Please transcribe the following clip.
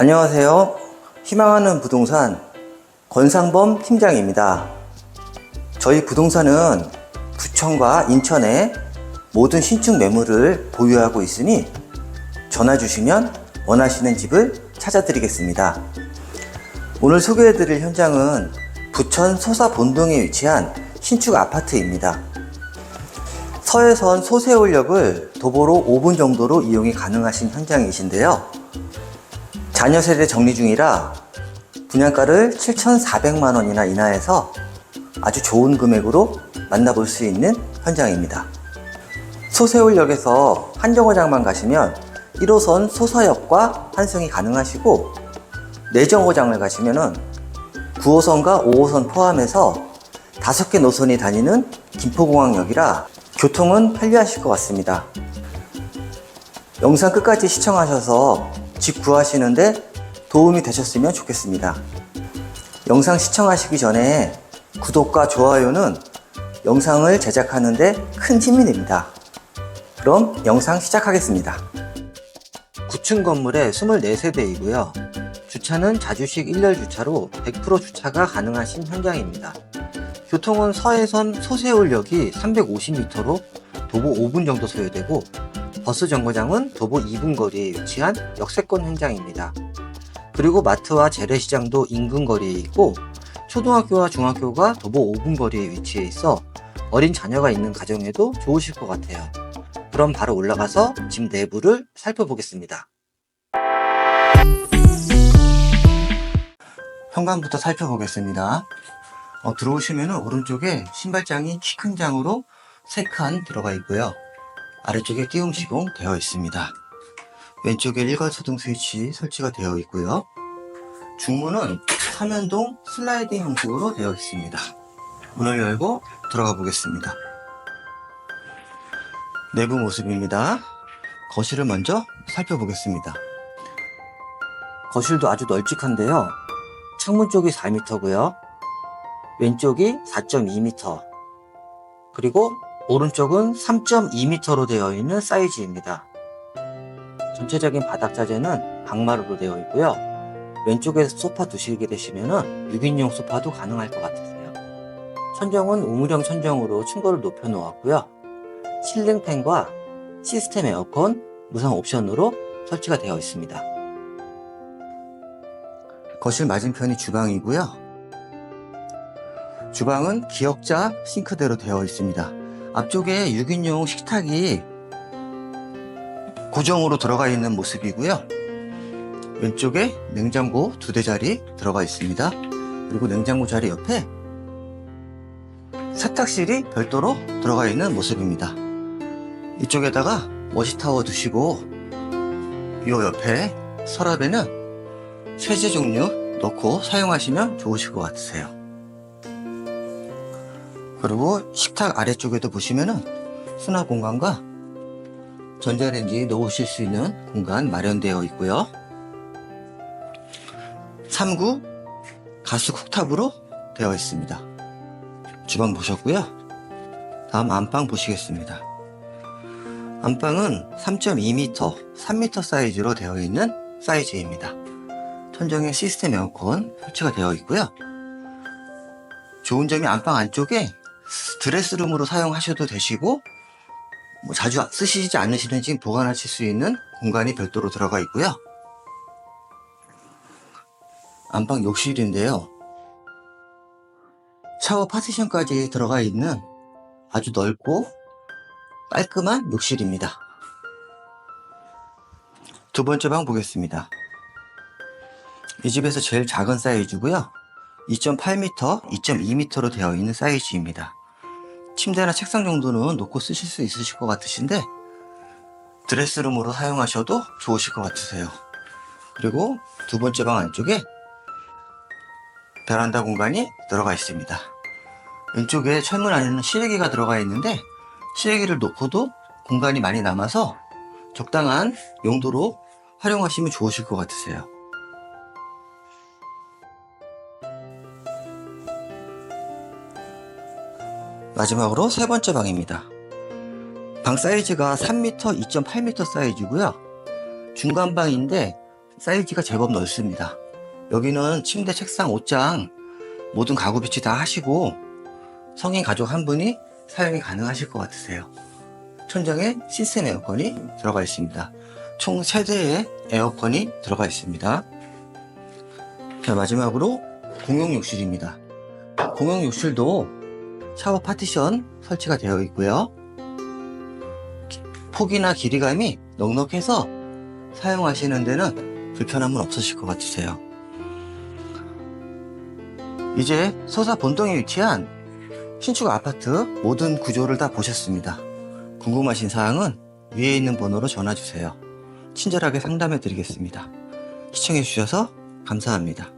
안녕하세요. 희망하는 부동산 권상범 팀장입니다. 저희 부동산은 부천과 인천에 모든 신축 매물을 보유하고 있으니 전화 주시면 원하시는 집을 찾아드리겠습니다. 오늘 소개해드릴 현장은 부천 소사 본동에 위치한 신축 아파트입니다. 서해선 소세올역을 도보로 5분 정도로 이용이 가능하신 현장이신데요. 자녀 세대 정리 중이라 분양가를 7,400만 원이나 인하해서 아주 좋은 금액으로 만나볼 수 있는 현장입니다. 소세올역에서 한정거장만 가시면 1호선 소서역과 환승이 가능하시고 내정거장을 가시면은 9호선과 5호선 포함해서 5개 노선이 다니는 김포공항역이라 교통은 편리하실 것 같습니다. 영상 끝까지 시청하셔서 집 구하시는데 도움이 되셨으면 좋겠습니다. 영상 시청하시기 전에 구독과 좋아요는 영상을 제작하는데 큰 힘이 됩니다. 그럼 영상 시작하겠습니다. 9층 건물에 24세대이고요. 주차는 자주식 1열 주차로 100% 주차가 가능하신 현장입니다. 교통은 서해선 소세올역이 350m로 도보 5분 정도 소요되고 버스 정거장은 도보 2분 거리에 위치한 역세권 현장입니다. 그리고 마트와 재래시장도 인근 거리에 있고 초등학교와 중학교가 도보 5분 거리에 위치해 있어 어린 자녀가 있는 가정에도 좋으실 것 같아요. 그럼 바로 올라가서 집 내부를 살펴보겠습니다. 현관부터 살펴보겠습니다. 어, 들어오시면 오른쪽에 신발장이 키 큰 장으로 3칸 들어가 있고요. 아래쪽에 띄움 시공 되어 있습니다. 왼쪽에 일괄 소등 스위치 설치가 되어 있고요. 중문은 삼연동 슬라이딩 형식으로 되어 있습니다. 문을 열고 들어가 보겠습니다. 내부 모습입니다. 거실을 먼저 살펴보겠습니다. 거실도 아주 널찍한데요. 창문 쪽이 4m고요. 왼쪽이 4.2m. 그리고 오른쪽은 3.2m로 되어 있는 사이즈입니다. 전체적인 바닥 자재는 강마루로 되어 있고요. 왼쪽에 소파 두시게 되시면 6인용 소파도 가능할 것 같으세요. 천정은 우물형 천정으로 층고를 높여 놓았고요. 실링 팬과 시스템 에어컨 무상 옵션으로 설치가 되어 있습니다. 거실 맞은편이 주방이고요. 주방은 기역자 싱크대로 되어 있습니다. 앞쪽에 6인용 식탁이 고정으로 들어가 있는 모습이고요. 왼쪽에 냉장고 두 대 자리 들어가 있습니다. 그리고 냉장고 자리 옆에 세탁실이 별도로 들어가 있는 모습입니다. 이쪽에다가 워시타워 두시고 이 옆에 서랍에는 세제 종류 넣고 사용하시면 좋으실 것 같으세요. 그리고 식탁 아래쪽에도 보시면은 수납 공간과 전자레인지 넣으실 수 있는 공간 마련되어 있고요. 3구 가스 쿡탑으로 되어 있습니다. 주방 보셨고요. 다음 안방 보시겠습니다. 안방은 3.2m, 3m 사이즈로 되어 있는 사이즈입니다. 천정에 시스템 에어컨 설치가 되어 있고요. 좋은 점이 안방 안쪽에 드레스룸으로 사용하셔도 되시고 뭐 자주 쓰시지 않으시는 집 보관하실 수 있는 공간이 별도로 들어가 있고요. 안방 욕실인데요. 샤워 파티션까지 들어가 있는 아주 넓고 깔끔한 욕실입니다. 두 번째 방 보겠습니다. 이 집에서 제일 작은 사이즈고요. 2.8m, 2.2m로 되어 있는 사이즈입니다. 침대나 책상 정도는 놓고 쓰실 수 있으실 것 같으신데 드레스룸으로 사용하셔도 좋으실 것 같으세요. 그리고 두 번째 방 안쪽에 베란다 공간이 들어가 있습니다. 왼쪽에 철문 안에는 실외기가 들어가 있는데 실외기를 놓고도 공간이 많이 남아서 적당한 용도로 활용하시면 좋으실 것 같으세요. 마지막으로 세 번째 방입니다. 방 사이즈가 3m, 2.8m 사이즈고요. 중간 방인데 사이즈가 제법 넓습니다. 여기는 침대, 책상, 옷장 모든 가구 비치 다 하시고 성인 가족 한 분이 사용이 가능하실 것 같으세요. 천장에 시스템 에어컨이 들어가 있습니다. 총 3대의 에어컨이 들어가 있습니다. 자, 마지막으로 공용 욕실입니다. 공용 욕실도 샤워 파티션 설치가 되어 있고요. 기- 폭이나 길이감이 넉넉해서 사용하시는 데는 불편함은 없으실 것 같으세요. 이제 서사 본동에 위치한 신축 아파트 모든 구조를 다 보셨습니다. 궁금하신 사항은 위에 있는 번호로 전화 주세요. 친절하게 상담해 드리겠습니다. 시청해 주셔서 감사합니다.